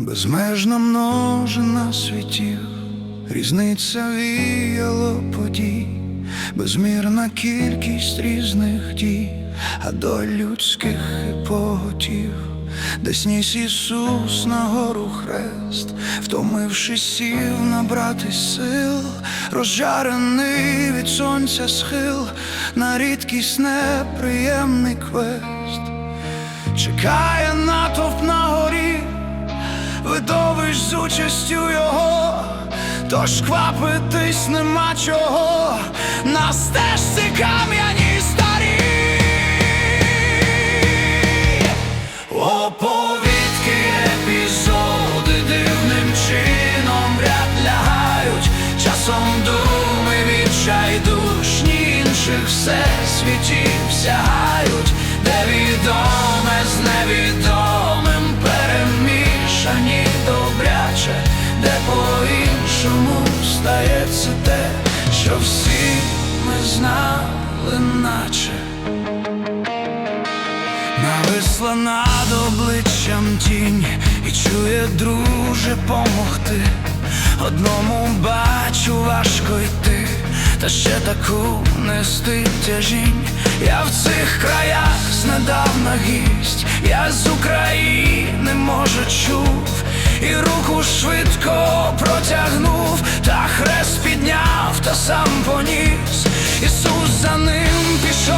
Безмежна множина світів, різниця віяло подій, безмірна кількість різних дій, а до людських іпоготів, десь ніс Ісус на гору хрест, втомившись сів набрати сил, розжарений від сонця схил, на рідкість неприємний квест. Чекає натовп на горі, видовищ з участю його, тож квапитись нема чого, на стежці кам'яні старі. Оповідки, епізоди дивним чином ряд лягають, часом думи відчайдушні інших всесвітів сягають, де відоме що всі ми знали, наче. Нависла над обличчям тінь і чує, друже, помогти. Одному бачу важко йти, та ще таку нести тяжінь. Я в цих краях знедавна гість, я з України, може, чув, і руку швидко протягнув, та хрест підняв, та сам поніс. Ісус за ним пішов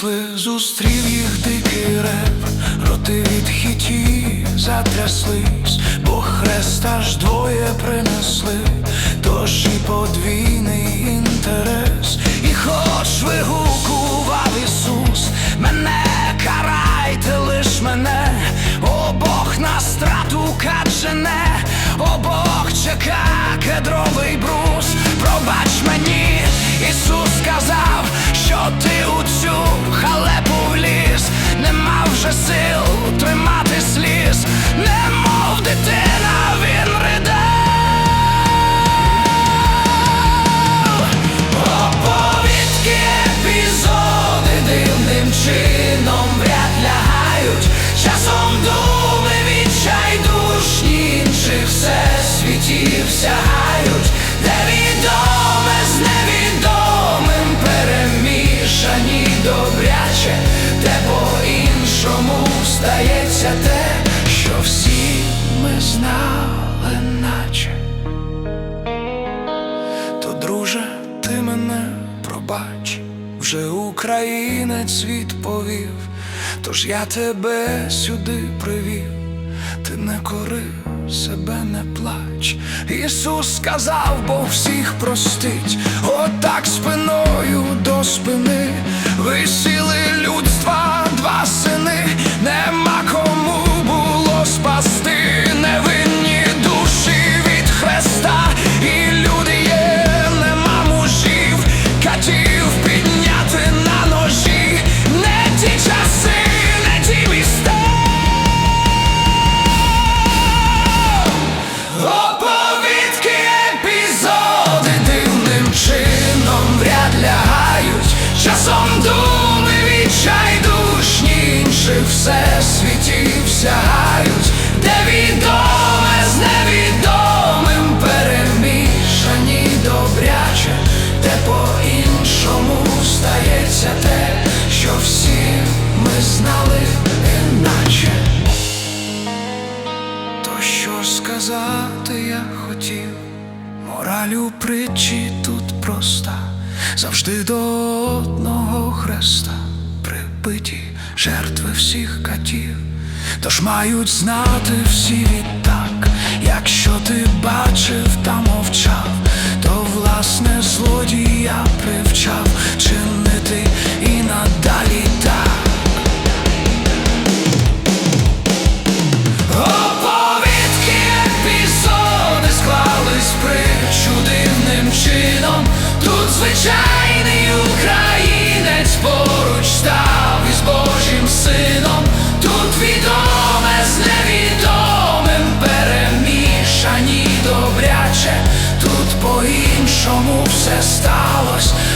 Прийшли, зустрів їх дикий реп, роти від хітів затряслись, бо хрест аж двоє принесли, тож і подвійний інтерес, і хоч вигукував Ісус, мене карайте лиш мене, обох на страту каджене, обох чека кедровий брус, пробач мені, Ісус сказав, вже сил тримати сліз, вже українець відповів, тож я тебе сюди привів, ти не кори себе, не плач. Ісус сказав, бо всіх простить, отак спиною до спини, всесвітів сягають, де відоме з невідомим перемішані добряче, де по-іншому стається те, що всі ми знали іначе. То що сказати я хотів, мораль у притчі тут проста, завжди до одного хреста прибиті жертви всіх катів, тож мають знати всі відтак, The stars.